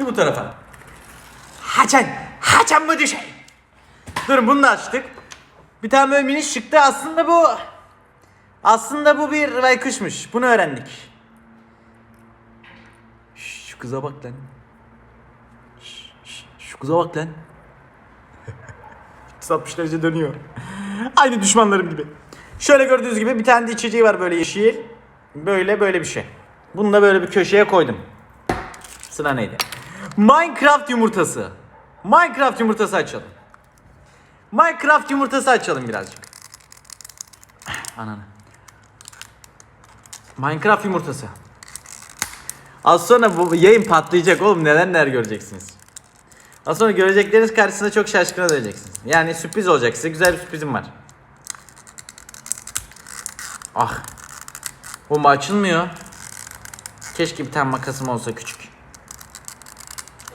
Bir bu tarafa. Haçan. Haçan mı düşey? Durun bunu da açtık. Bir tane böyle miniş çıktı. Aslında bu... Aslında bu bir baykuşmuş. Bunu öğrendik. Şu kıza bak lan. Şu kıza bak lan. 360 derece dönüyor. Aynı düşmanlarım gibi. Şöyle gördüğünüz gibi bir tane de içeceği var böyle yeşil. Böyle böyle bir şey. Bunu da böyle bir köşeye koydum. Sıra neydi? Minecraft yumurtası. Minecraft yumurtası açalım. Minecraft yumurtası açalım birazcık. Ananı. Minecraft yumurtası. Az sonra bu yayın patlayacak oğlum neler neler göreceksiniz. Az sonra görecekleriniz karşısında çok şaşkına döneceksiniz. Yani sürpriz olacak size güzel bir sürprizim var. Ah. Bu açılmıyor. Keşke bir tane makasım olsa küçük.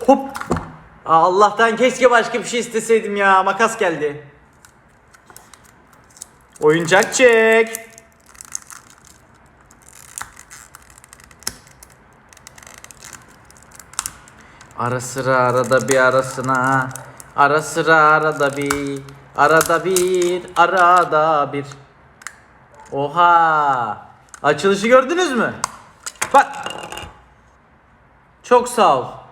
Hop. Allah'tan keşke başka bir şey isteseydim ya. Makas geldi. Oyuncak çek. Ara sıra arada bir arasına Ara sıra arada bir Arada bir arada bir Oha Açılışı gördünüz mü? Bak Çok sağ ol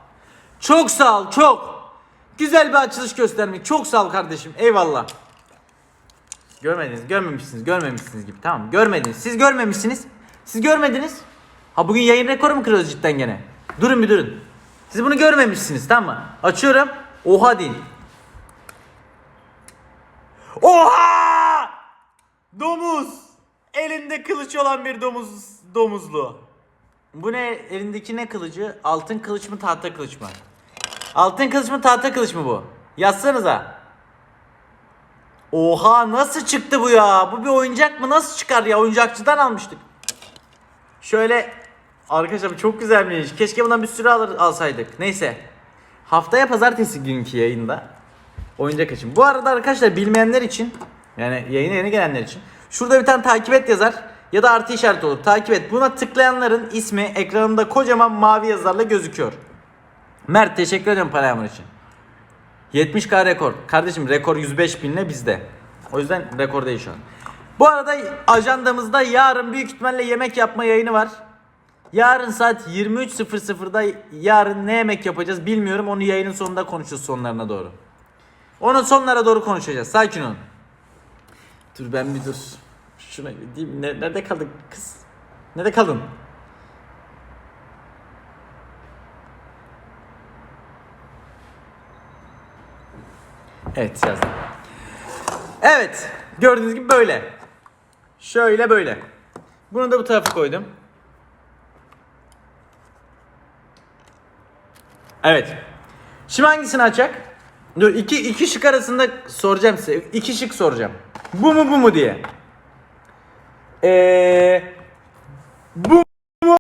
Çok sağ ol çok Güzel bir açılış göstermek çok sağ ol kardeşim eyvallah Görmediniz görmemişsiniz görmemişsiniz gibi tamam görmediniz siz görmemişsiniz Siz görmediniz Ha bugün yayın rekoru mu kırıyoruz cidden gene Durun bir durun siz bunu görmemişsiniz tamam mı? Açıyorum. Oha deyin. Oha! Domuz. Elinde kılıç olan bir domuz domuzlu. Bu ne? Elindeki ne kılıcı? Altın kılıç mı tahta kılıç mı? Altın kılıç mı tahta kılıç mı bu? Yazsanıza. Oha nasıl çıktı bu ya? Bu bir oyuncak mı? Nasıl çıkar ya? Oyuncakçıdan almıştık. Şöyle Arkadaşlar çok güzelmiş. Keşke bundan bir sürü alır, alsaydık. Neyse. Haftaya pazartesi günkü yayında oyuncak açın. Bu arada arkadaşlar bilmeyenler için yani yayına yeni gelenler için şurada bir tane takip et yazar ya da artı işareti olur. Takip et. Buna tıklayanların ismi ekranında kocaman mavi yazılarla gözüküyor. Mert teşekkür ederim para yağmur için. 70k rekor. Kardeşim rekor 105 binle bizde. O yüzden rekor değil şu an. Bu arada ajandamızda yarın büyük ihtimalle yemek yapma yayını var. Yarın saat 23.00'da yarın ne yemek yapacağız bilmiyorum. Onu yayının sonunda konuşacağız sonlarına doğru. Onu sonlara doğru konuşacağız. Sakin olun. Dur ben bir dur. Şuna bir diyeyim. Ne- Nerede kaldın kız? Nerede kaldın? Evet yazdım. Evet. Gördüğünüz gibi böyle. Şöyle böyle. Bunu da bu tarafa koydum. Evet. Şimdi hangisini açacak? Dur iki, iki şık arasında soracağım size. İki şık soracağım. Bu mu bu mu diye. Eee bu